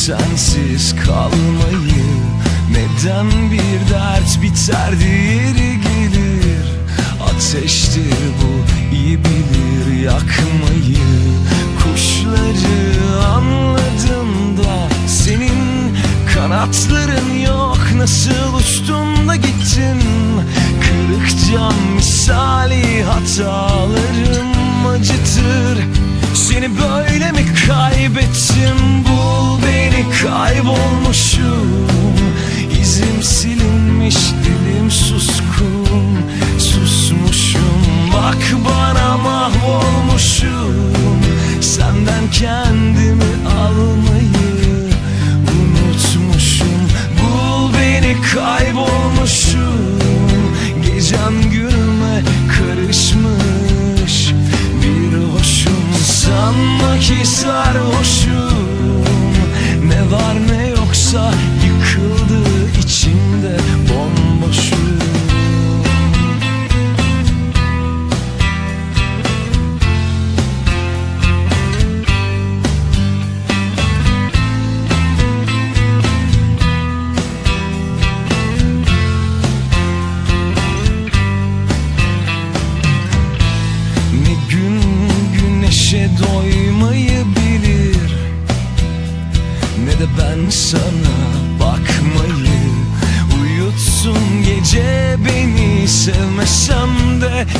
sensiz kalmayı. Neden bir dert biter diğeri gelir? Ateştir bu iyi bilir yakmayı. Kuşları anladım da Senin kanatların yok. Nasıl uçtun da gittin? Kırık cam misali hatalarım acıtır Seni böyle mi kaybettim? Bul beni kaybolmuşum. İzim silinmiş dilim suskun. Susmuşum bak bana mahvolmuşum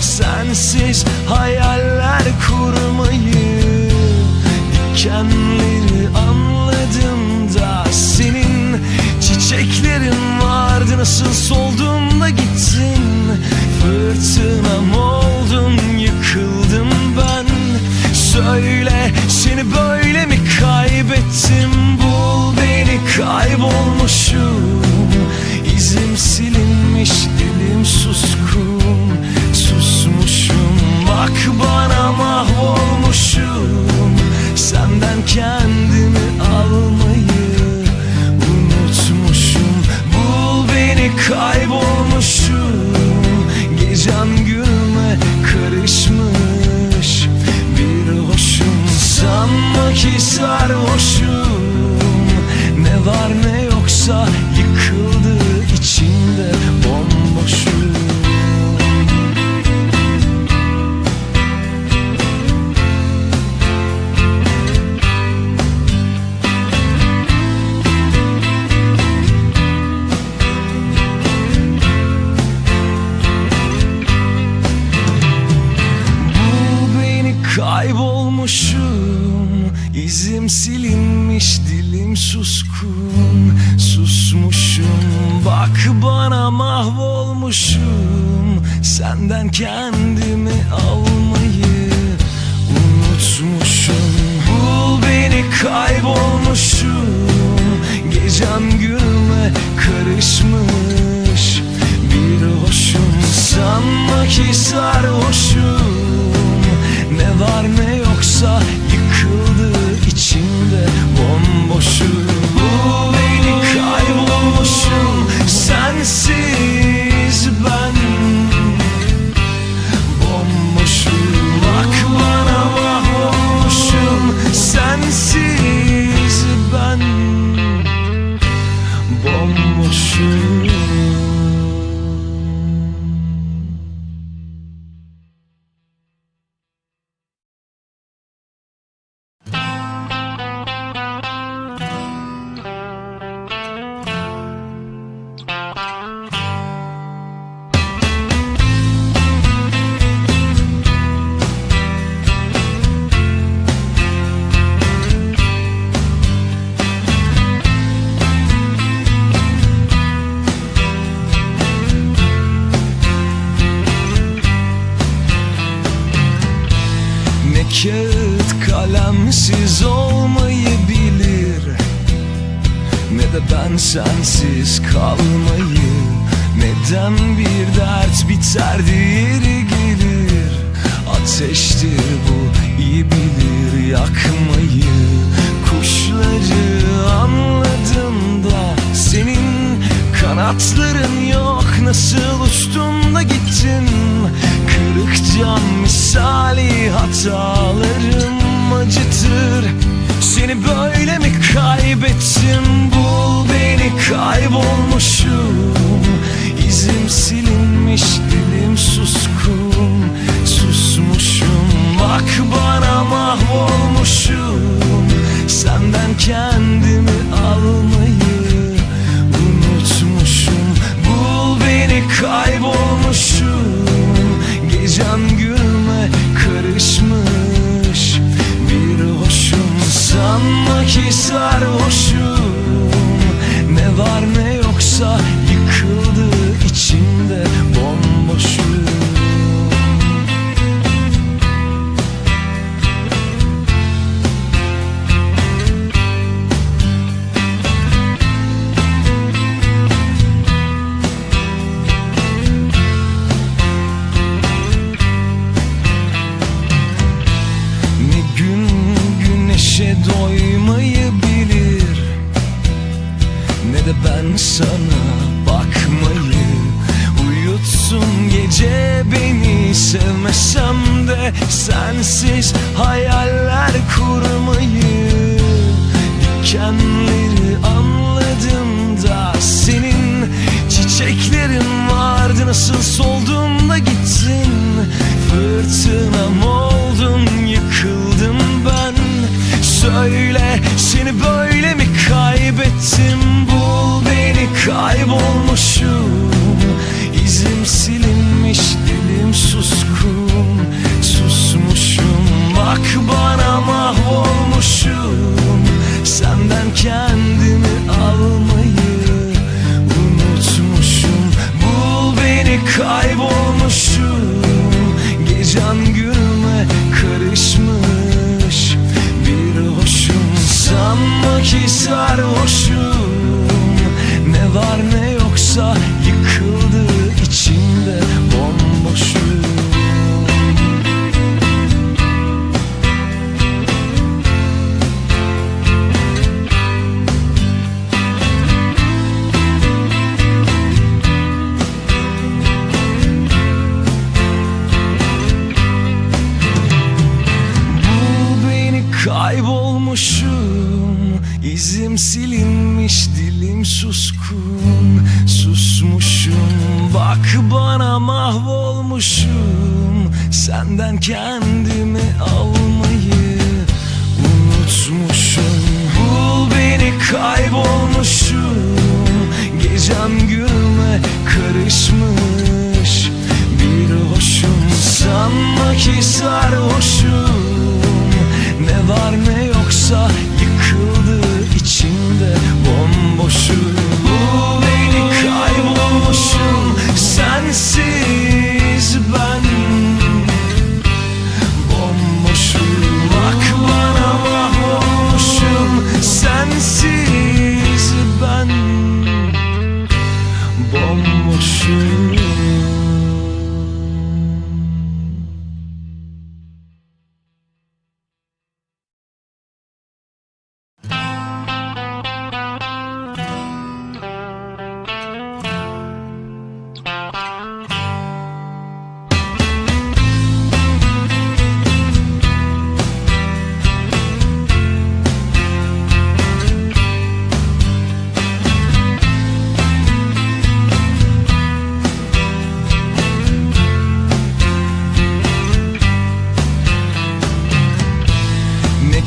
Sensiz hayaller kurmayı Dikenleri anladım da Senin çiçeklerin vardı. Nasıl soldun da gittin? Fırtınam oldun? Yıkıldım ben. Söyle seni böyle mi kaybettim? Bul beni kaybolmuşum suskun Susmuşum. Bak bana mahvolmuşum. Senden kendimi almayı unutmuşum. Bul beni kaybolmuşum. Gecem günüme karışmış kağıt kalemsiz olmayı bilir Ne de ben sensiz kalmayı Neden bir dert biter diğeri gelir. Ateştir bu iyi bilir yakmayı. Kuşları anladım da Senin kanatların yok. Nasıl uçtun da gittin Kırık cam misali misali hatalarım acıtır. Seni böyle mi kaybettim? Bul beni kaybolmuşum. İzim silinmiş dilim suskun. Susmuşum Bak bana mahvolmuşum. Senden doymayı bilir Ne de ben sana bakmayı Uyutsun gece beni. Sevmesem de Sensiz hayaller kurmayı. Dikenleri anladım sanma ki sarhoşum. Ne var ne yoksa yıkıldı içimde Senden kendimi almayı unutmuşum. Bul beni kaybolmuşum. Gecem gülme karışmış. Bir hoşum sanma ki sarhoşum. Ne var ne yoksa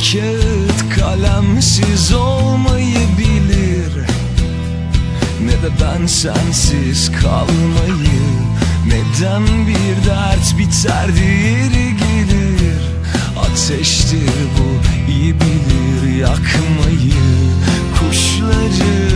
kağıt kalemsiz olmayı bilir. Ne de ben sensiz kalmayı Neden bir dert biter diğeri gelir. Ateştir bu iyi bilir yakmayı. Kuşları